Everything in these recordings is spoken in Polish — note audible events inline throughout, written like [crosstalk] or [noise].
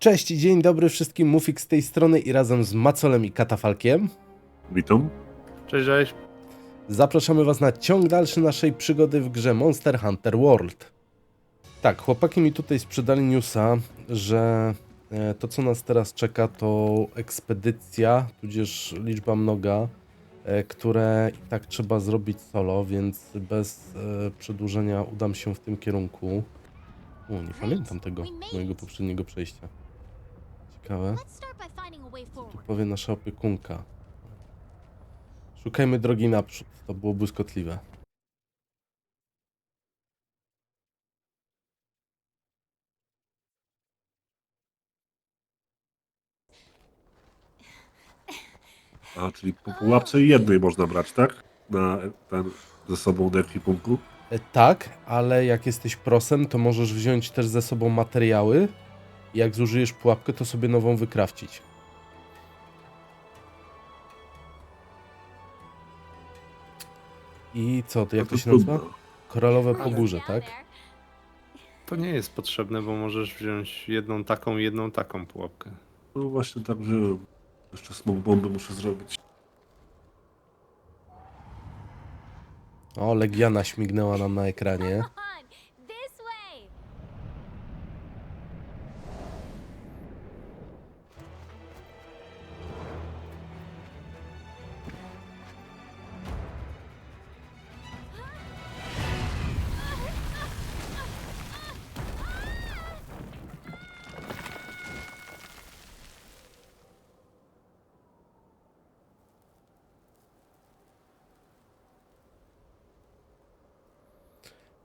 Cześć i dzień dobry wszystkim, Mufik z tej strony i razem z Macolem i Katafalkiem Witam. Cześć, cześć. zapraszamy Was na ciąg dalszy naszej przygody w grze Monster Hunter World. Tak, chłopaki mi tutaj sprzedali newsa, że e, to co nas teraz czeka to ekspedycja, tudzież liczba mnoga, e, które i tak trzeba zrobić solo, więc bez e, przedłużenia udam się w tym kierunku. O, nie pamiętam tego mojego poprzedniego przejścia. Ciekawe. Way Tu powie nasza opiekunka. Szukajmy drogi naprzód. To było błyskotliwe. A, czyli po pułapce jednej można brać, tak? Na ten ze sobą do ekwipunku. E, tak, ale jak jesteś prosem, to możesz wziąć też ze sobą materiały. I jak zużyjesz pułapkę, to sobie nową wykrawcić. I co, to jak No to się trudno. nazywa? Koralowe pogórze, tak? To nie jest potrzebne, bo możesz wziąć jedną taką, jedną taką pułapkę. No właśnie tak wziąłem. Jeszcze smog bomby muszę zrobić. O, Legiana śmignęła nam na ekranie. [laughs]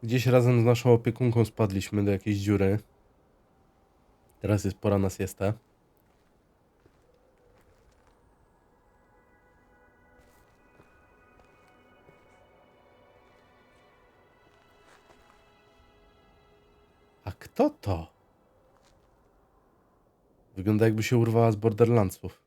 Gdzieś razem z naszą opiekunką spadliśmy do jakiejś dziury. Teraz jest pora na siestę. A kto to? Wygląda jakby się urwała z Borderlandsów.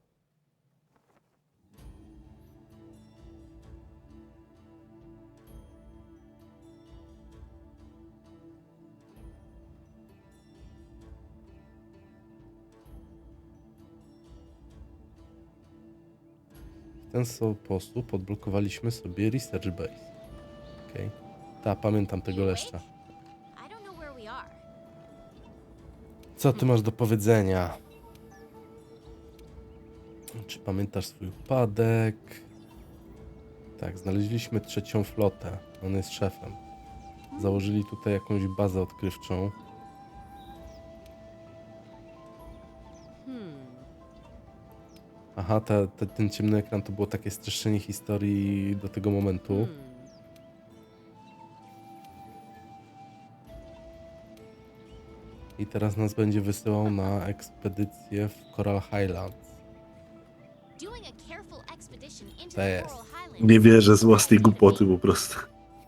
Ten sposób odblokowaliśmy sobie Research Base. Okej. Ta, pamiętam tego leszcza. Co ty masz do powiedzenia? Czy pamiętasz swój upadek? Tak, znaleźliśmy trzecią flotę. On jest szefem. Założyli tutaj jakąś bazę odkrywczą. Aha, te, te, ten ciemny ekran to było takie streszczenie historii do tego momentu. Hmm. I teraz nas będzie wysyłał na ekspedycję w Coral Highlands. To jest. Nie wierzę z własnej głupoty po prostu.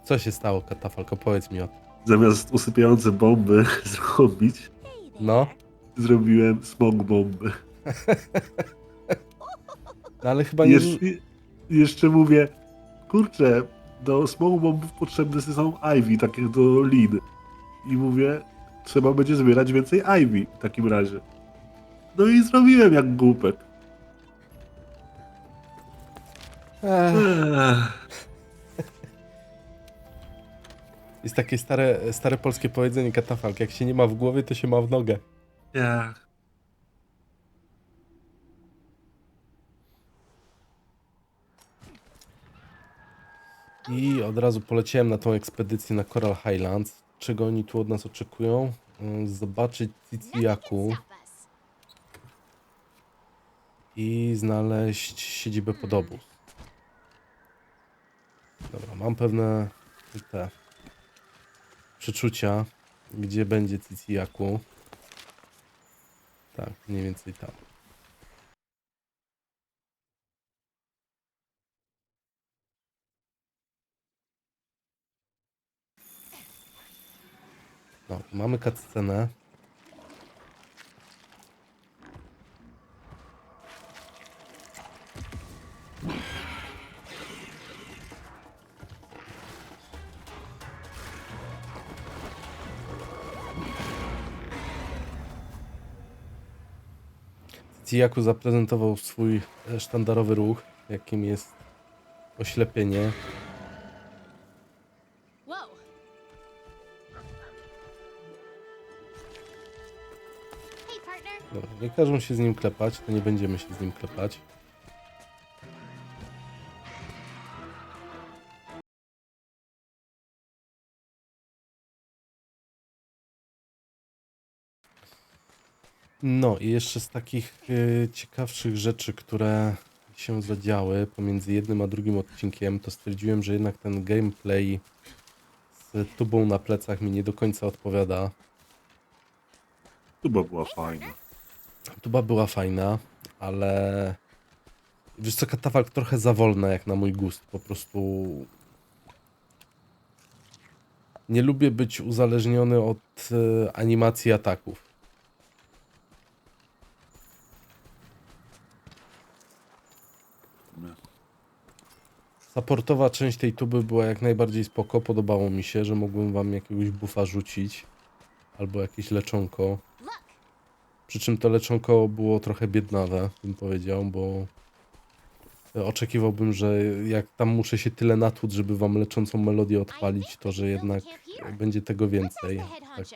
Co się stało, Katafalko? Powiedz mi o tym. Zamiast usypiające bomby [laughs] zrobić. No, zrobiłem smog bomby. [laughs] no ale chyba nie... Jeszcze, jeszcze mówię, kurczę, do smog bombów potrzebne są Ivy, takie do lin. I mówię, trzeba będzie zbierać więcej Ivy w takim razie. No i zrobiłem jak głupek. Ech. Ech. Jest takie stare, stare polskie powiedzenie katafalk. Jak się nie ma w głowie, to się ma w nogę. Ja. I od razu poleciałem na tą ekspedycję na Coral Highlands. Czego oni tu od nas oczekują? Y, Zobaczyć us. i znaleźć siedzibę podobus. Dobra, mam pewne te przeczucia, gdzie będzie Ciciliaku. Tak, mniej więcej tam. No, mamy cutscenę. Tijaku zaprezentował swój e, sztandarowy ruch, jakim jest oślepienie. Nie każą się z nim klepać, to nie będziemy się z nim klepać. No i jeszcze z takich y, ciekawszych rzeczy, które się zadziały pomiędzy jednym a drugim odcinkiem, to stwierdziłem, że jednak ten gameplay z tubą na plecach mi nie do końca odpowiada. Tuba była fajna. Tuba była fajna, ale wiesz co, katafalk trochę za wolna jak na mój gust. Po prostu nie lubię być uzależniony od e, animacji ataków. Supportowa część tej tuby była jak najbardziej spoko, podobało mi się, że mogłem wam jakiegoś buffa rzucić albo jakieś leczonko. Przy czym to leczonko było trochę biednawe, bym powiedział, bo oczekiwałbym, że jak tam muszę się tyle natłuc, żeby wam leczącą melodię odpalić, to że jednak będzie tego więcej. Tak.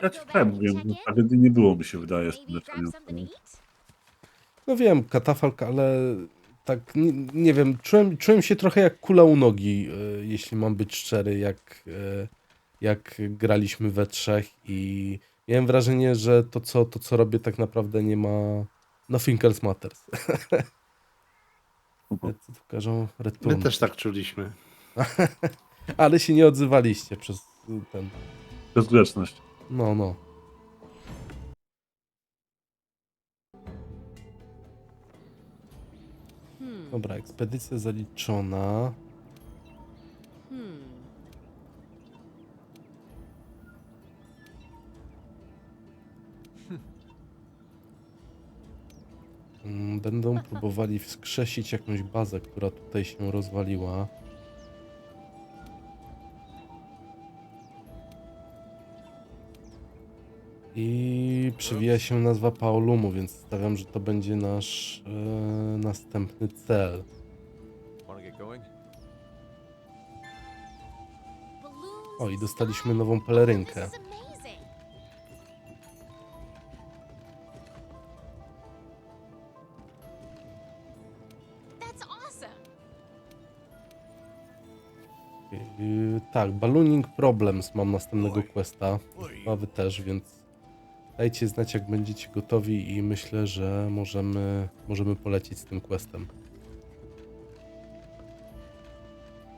a Ja ci powiem, mówię, no, tragedii nie było, mi się wydaje, z tym leczeniem. No wiem, katafalk, ale tak nie, nie wiem, czułem, czułem się trochę jak kula u nogi, e, jeśli mam być szczery, jak, e, jak graliśmy we trzech i miałem wrażenie, że to co, to, co robię tak naprawdę nie ma... Nothing else matters. Co tu każą? My też tak czuliśmy. [laughs] Ale się nie odzywaliście przez ten. Bezgrzeczność. No, no. Hmm. Dobra, ekspedycja zaliczona. Będą [laughs] próbowali wskrzesić jakąś bazę, która tutaj się rozwaliła. I przywija się nazwa Paolumu, więc stawiam, że to będzie nasz e, następny cel. O, i dostaliśmy nową pelerynkę. Tak, Ballooning Problems mam następnego questa. Chyba wy też, więc dajcie znać jak będziecie gotowi i myślę, że możemy, możemy polecieć z tym questem.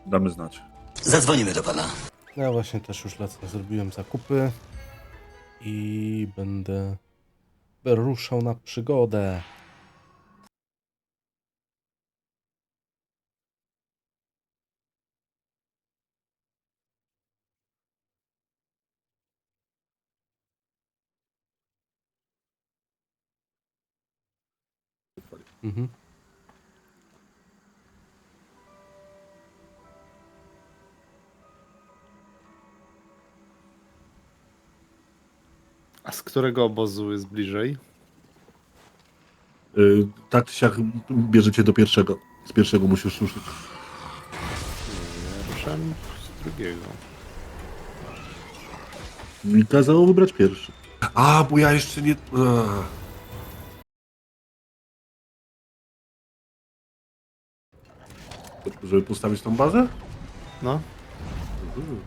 Damy znać. Zadzwonimy do pana. Ja właśnie też już lecę, zrobiłem zakupy i będę ruszał na przygodę. Mhm. A z którego obozu jest bliżej? Y, tak czy siak bierzecie do pierwszego. Z pierwszego musisz ruszyć. Ja ruszałem z drugiego. Mi kazało wybrać pierwszy. A, bo ja jeszcze nie... A. Żeby postawić tą bazę? No, Mhm.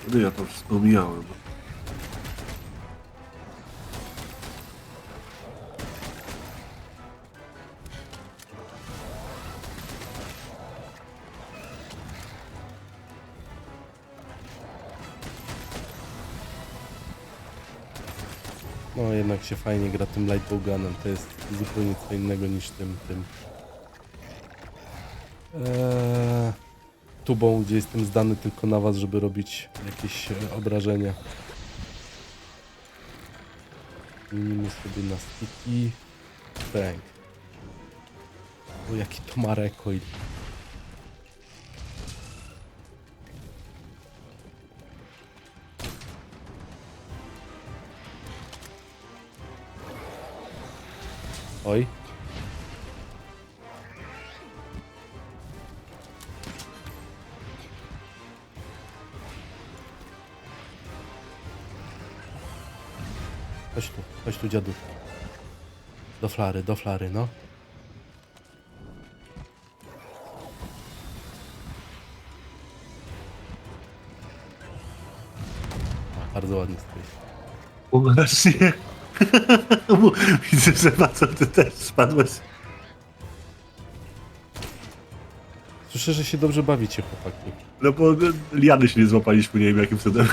Wtedy ja to wszystko omijałem. No jednak się fajnie gra tym lightbowgunem, to jest zupełnie co innego niż tym, tym Eee, tubą, gdzie jestem zdany tylko na was, żeby robić jakieś e, obrażenia. Zmienimy sobie na sticky. Bang. O, jaki to ma recoil. Oj, Chodź tu, dziadu. Do flary, do flary, no. A, bardzo ładnie stoisz. Właśnie. [laughs] Widzę, że na co ty też spadłeś. Słyszę, że się dobrze bawicie, chłopaki. No bo liany się nie złapaliśmy, nie wiem jakim cudem.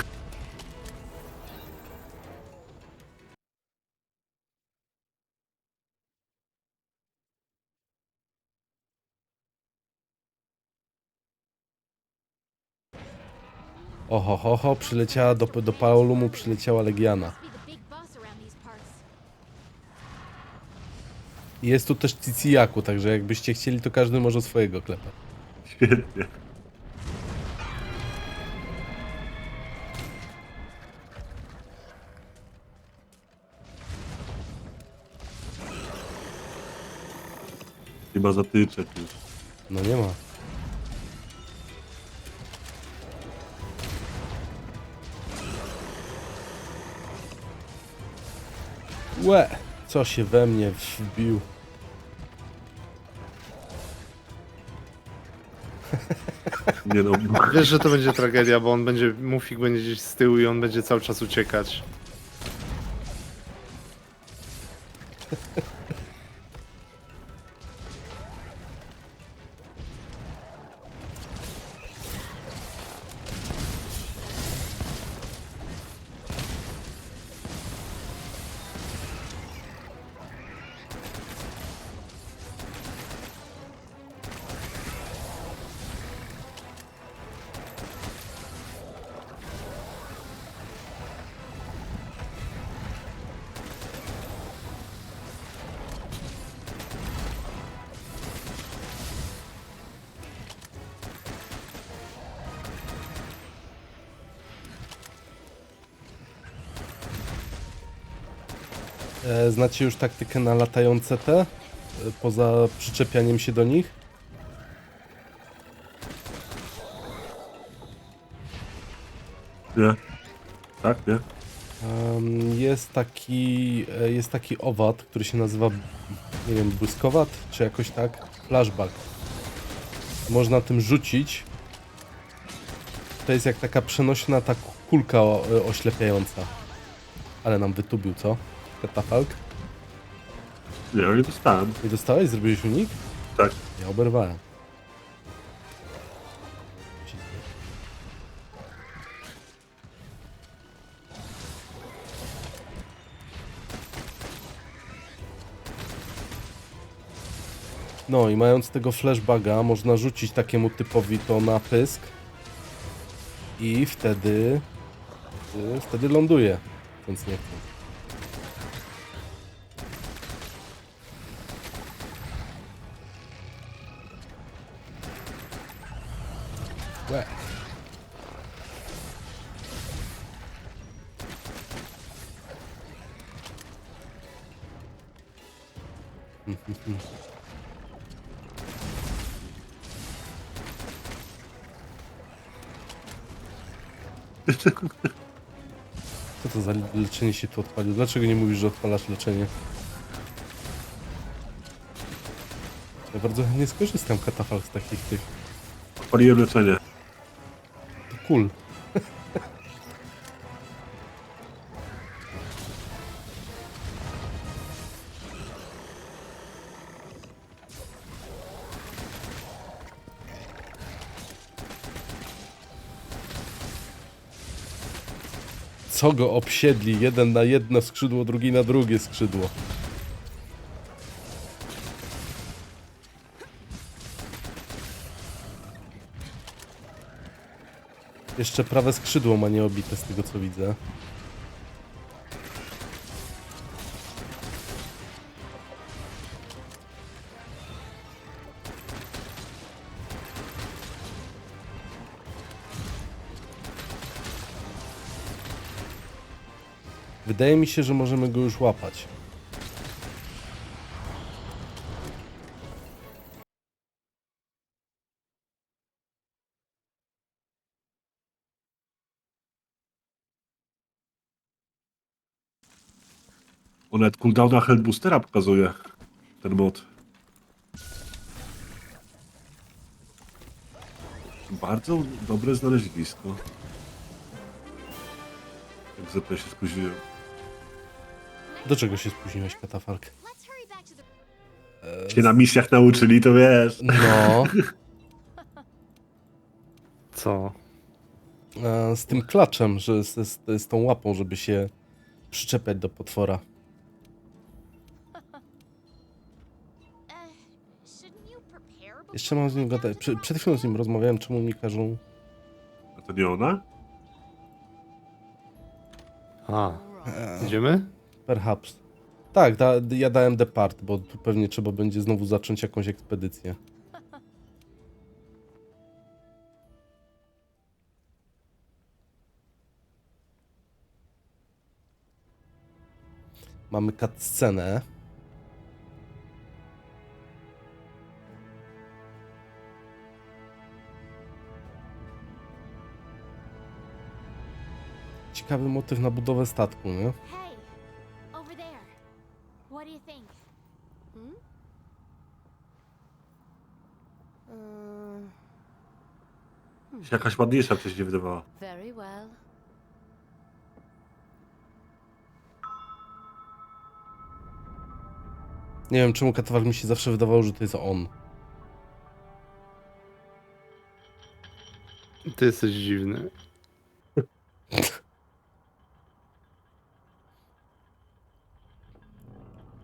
Ho, ho, przyleciała do, do Paolumu, przyleciała Legiana. Jest tu też Ciciaku, także jakbyście chcieli, to każdy może swojego klepać. Świetnie. Nie ma zatyczek już. No nie ma. Łe, co się we mnie wbił. Nie no, Wiesz, że to będzie tragedia, bo on będzie, Mufik będzie gdzieś z tyłu i on będzie cały czas uciekać. Znacie już taktykę na latające te? E, Poza przyczepianiem się do nich? nie. Tak, nie? Jest taki, e, jest taki owad, który się nazywa, nie wiem, błyskowat, czy jakoś tak? Flashback. Można tym rzucić. To jest jak taka przenośna ta kulka e, oślepiająca. Ale nam wytubił, co? Katafalk? Nie, ja nie dostałem. Nie dostałeś? Zrobiłeś unik? Tak. Ja oberwałem. No i mając tego flashbaga, można rzucić takiemu typowi to na pysk i wtedy y, wtedy ląduje, więc nie chcę. Co to za leczenie się tu odpalił? Dlaczego nie mówisz, że odpalasz leczenie? Ja bardzo chętnie skorzystam katafalk z takich tych. Paliłem leczenie. To cool. Co go obsiedli? Jeden na jedno skrzydło, drugi na drugie skrzydło. Jeszcze prawe skrzydło ma nieobite z tego co widzę. Wydaje mi się, że możemy go już łapać. On nawet cooldowna Hellboostera pokazuje ten mod. Bardzo dobre znalezisko. Jak zapewne się spóźniłem. Do czego się spóźniłeś, the. Się na misjach nauczyli, to wiesz. No, Co? e, z tym klaczem, że z, z, z tą łapą, żeby się przyczepiać do potwora. Jeszcze mam z nim gadać. przed chwilą z nim rozmawiałem, czemu mi każą... A to nie ona? A, idziemy? Perhaps. Tak, da, ja dałem depart, bo tu pewnie trzeba będzie znowu zacząć jakąś ekspedycję. Mamy cutscenę. Ciekawy motyw na budowę statku, nie? What do you think? Hmm? Się jakaś ładniejsza wcześniej wydawała. very well. Nie wiem, czemu Katawal mi się zawsze wydawało, że to jest on. Ty jesteś dziwny.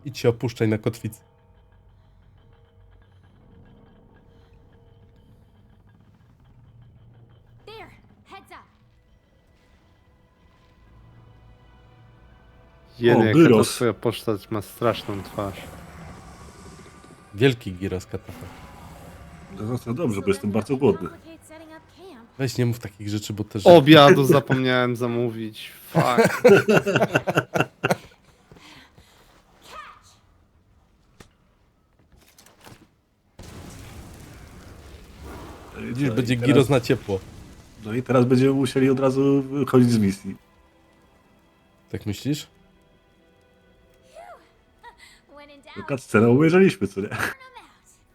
Idź się opuszczaj na kotwicy. There, heads up. Jeden, O, jaka ta Gyros. twoja postać ma straszną twarz. Wielki giros Katafal. No to dobrze, bo jestem bardzo głodny. Weź nie mów takich rzeczy, bo też... Obiadu zapomniałem zamówić. Fuck. [laughs] Widzisz, No będzie teraz- giros na ciepło. No i teraz będziemy musieli od razu wychodzić z misji. Tak myślisz? No doubt, scenę obejrzeliśmy, co nie?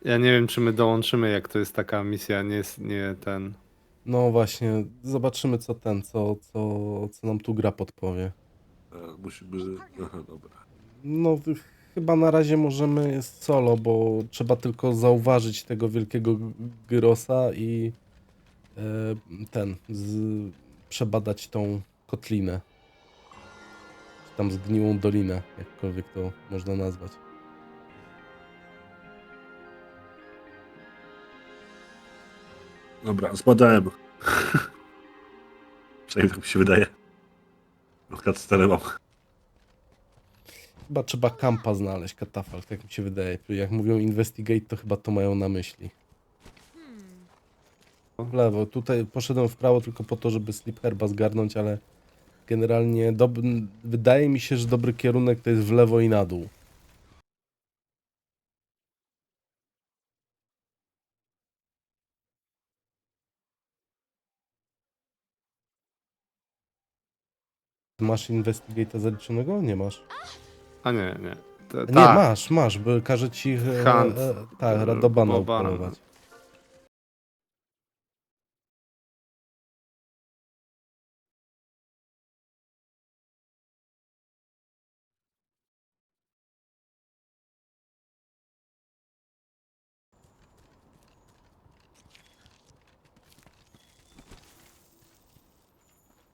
Ja nie wiem, czy my dołączymy, jak to jest taka misja, nie, nie ten. No właśnie, zobaczymy co ten, co, co, co nam tu gra podpowie. A, musimy... Aha, dobra. No chyba na razie możemy solo, bo trzeba tylko zauważyć tego wielkiego gyrosa i e, ten, z, przebadać tą kotlinę. Czy tam zgniłą dolinę, jakkolwiek to można nazwać. Dobra, zbadałem. [laughs] Przynajmniej tak mi się wydaje. No scenę mam. Chyba trzeba kampa znaleźć, katafalk, tak mi się wydaje. Jak mówią investigate, to chyba to mają na myśli. W lewo, tutaj poszedłem w prawo tylko po to, żeby sleep herba zgarnąć, ale generalnie dob... wydaje mi się, że dobry kierunek to jest w lewo i na dół. Masz investigate zaliczonego? Nie masz. A nie, nie. Te, Nie, tak. masz, masz, bo każe ci e, Hunt. e, tak, Radobana Radobana. upolować.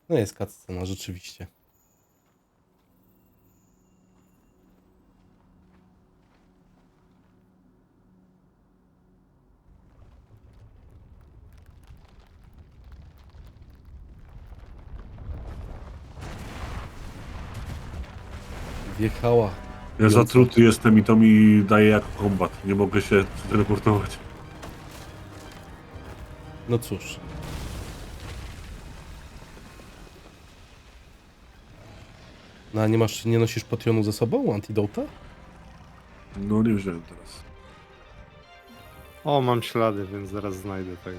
No jest cutscena, rzeczywiście. Wjechała. Ja zatruty jestem i to mi daje jako kombat. Nie mogę się teleportować. No cóż. No a nie masz, nie nosisz potionu ze sobą, antidota? No nie wziąłem teraz. O, mam ślady, więc zaraz znajdę tego.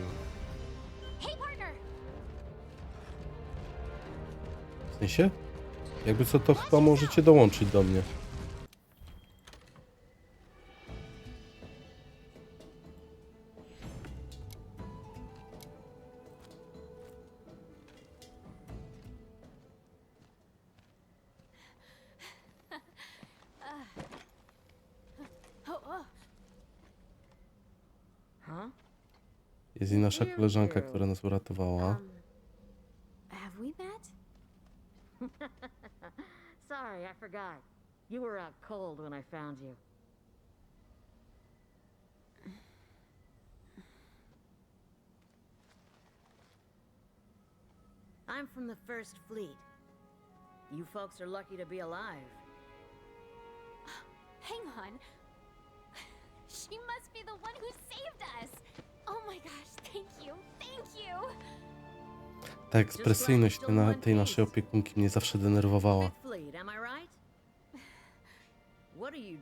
Hey, partner. W sensie? Jakby co, to chyba możecie dołączyć do mnie. Jest i nasza koleżanka, która nas uratowała. You were out cold when I found you. I'm from the First Fleet. You folks are lucky to be alive. [gasps] Hang on. [sighs] She must be the one who saved us. Oh my gosh, thank you. Thank you. Ta ekspresyjność tej, tej naszej opiekunki mnie zawsze denerwowała.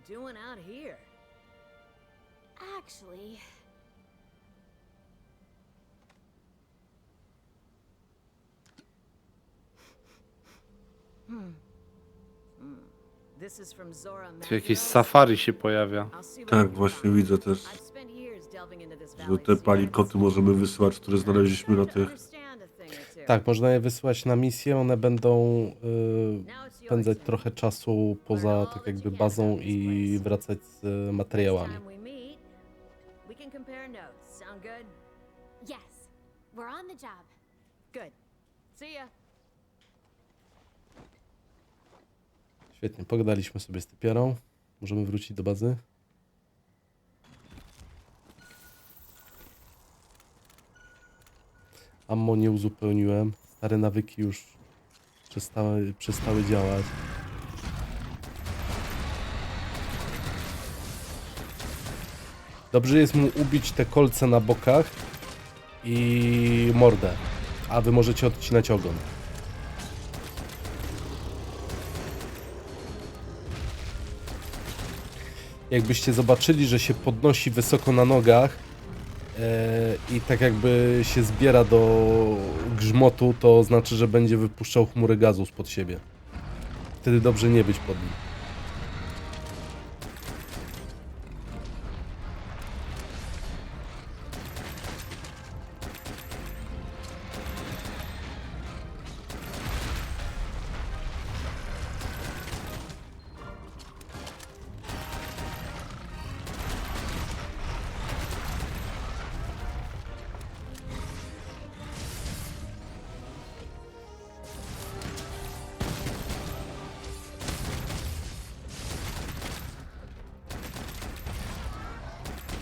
Doing out here? Actually, This is from Zora Tu jakieś safari się pojawia. Tak, właśnie widzę też, że te palikoty możemy wysyłać, które znaleźliśmy na tych. Tak, można je wysłać na misję, one będą y, spędzać trochę czasu poza tak jakby bazą i wracać z y, materiałami. yes. We're on the job. Good. See ya. Świetnie, pogadaliśmy sobie z typiarą. Możemy wrócić do bazy. Ammo nie uzupełniłem. Stare nawyki już przestały, przestały działać. Dobrze jest mu ubić te kolce na bokach i mordę, a wy możecie odcinać ogon. jakbyście zobaczyli, że się podnosi wysoko na nogach i tak jakby się zbiera do grzmotu, to znaczy, że będzie wypuszczał chmury gazu spod siebie. Wtedy dobrze nie być pod nim.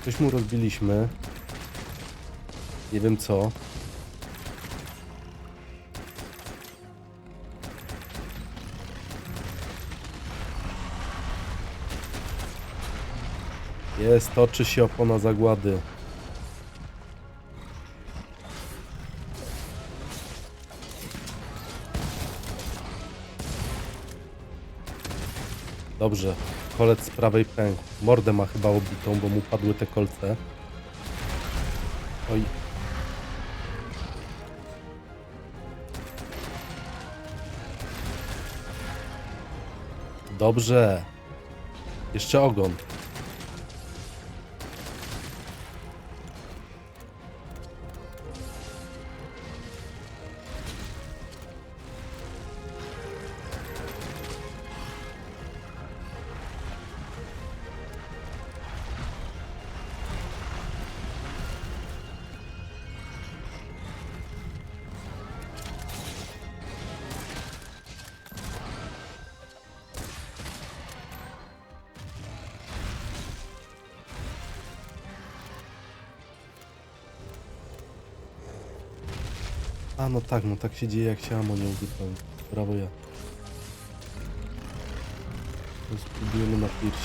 Coś mu rozbiliśmy. Nie wiem co. Jest, toczy się opona zagłady. Dobrze, kolec z prawej pękł. Mordę ma chyba obitą, bo mu padły te kolce. Oj. Dobrze. Jeszcze ogon. No tak, no tak się dzieje jak się amo nie uzupełni. Brawo ja. Spróbujemy na piersi.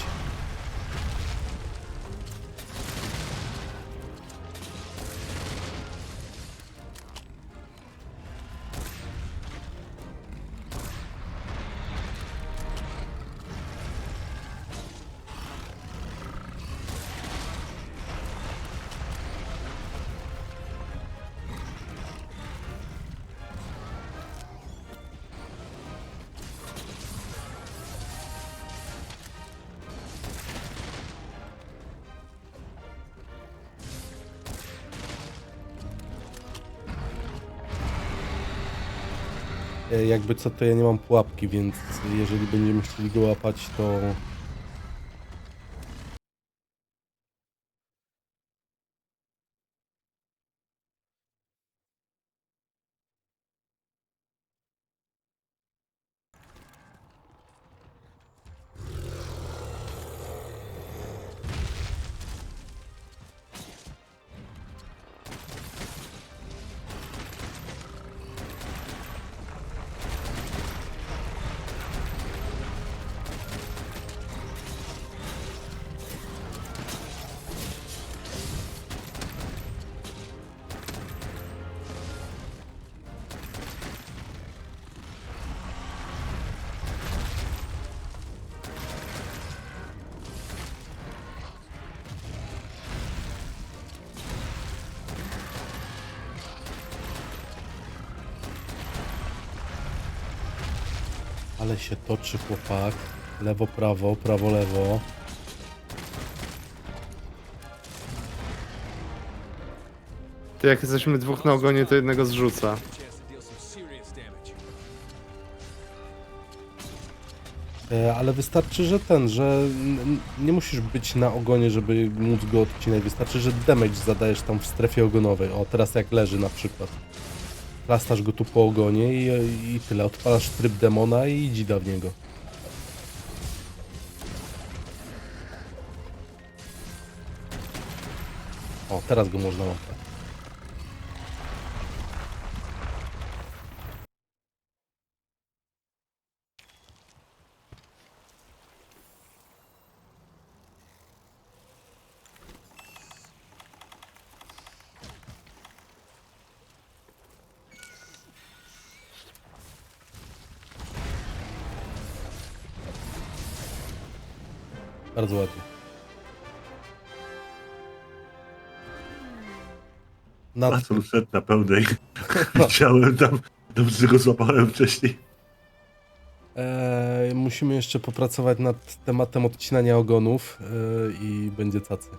Jakby co, to ja nie mam pułapki, więc jeżeli będziemy chcieli go łapać, to Ale się toczy chłopak. Lewo, prawo, prawo, lewo. Ty jak jesteśmy dwóch na ogonie, to jednego zrzuca. E, ale wystarczy, że ten, że n- nie musisz być na ogonie, żeby móc go odcinać. Wystarczy, że damage zadajesz tam w strefie ogonowej. O, teraz jak leży na przykład. Plastasz go tu po ogonie i, i tyle. Odpalasz tryb demona i dzida w niego. O, teraz go można łapać. Na A co szedł na pełnej. [laughs] Widziałem tam, dobrze go złapałem wcześniej. Eee, musimy jeszcze popracować nad tematem odcinania ogonów eee, i będzie cacy.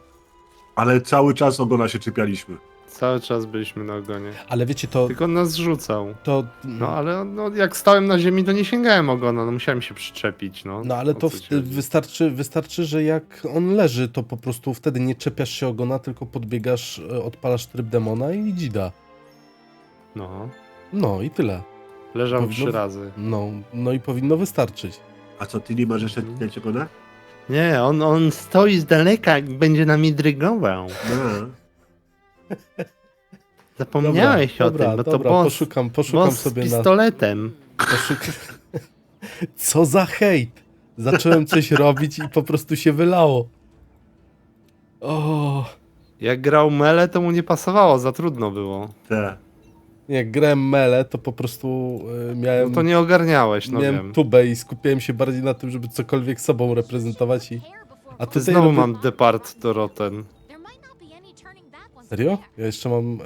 Ale cały czas ogona się czepialiśmy. Cały czas byliśmy na ogonie. Ale wiecie, to... Tylko nas zrzucał. to No ale no, jak stałem na ziemi, to nie sięgałem ogona, no musiałem się przyczepić, no. No ale O to w, wystarczy, wystarczy, że jak on leży, to po prostu wtedy nie czepiasz się ogona, tylko podbiegasz, e, odpalasz tryb demona i dzida. No. No i tyle. Leżał Powinno- trzy razy. No, no i powinno wystarczyć. A co, ty nie masz jeszcze tknięć ogona? Nie, on, on stoi z daleka i będzie nami drygował. No. [laughs] Zapomniałeś dobra, o dobra, tym, bo to dobra, boss, poszukam, poszukam boss z sobie na... pistoletem. Poszukam... [laughs] Co za hejt! Zacząłem coś robić i po prostu się wylało. O, Jak grał mele, to mu nie pasowało, za trudno było. Te. jak grałem mele, to po prostu e, miałem... No to nie ogarniałeś, no miałem wiem. tubę i skupiałem się bardziej na tym, żeby cokolwiek sobą reprezentować i... A Ty tutaj znowu robię- mam depart do Roten. Serio? Ja jeszcze mam,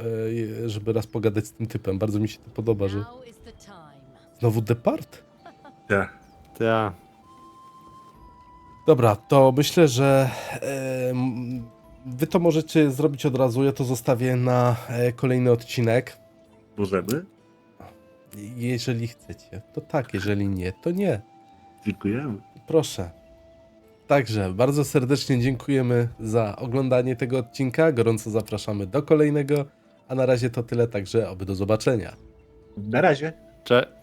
e, żeby raz pogadać z tym typem. Bardzo mi się to podoba, że... Now is the time. Znowu depart? Te. Ja. Dobra, to myślę, że e, wy to możecie zrobić od razu. Ja to zostawię na e, kolejny odcinek. Możemy? Jeżeli chcecie, to tak, jeżeli nie, to nie. Dziękujemy. Proszę. Także bardzo serdecznie dziękujemy za oglądanie tego odcinka. Gorąco zapraszamy do kolejnego. A na razie to tyle, także oby do zobaczenia. Na razie. Cze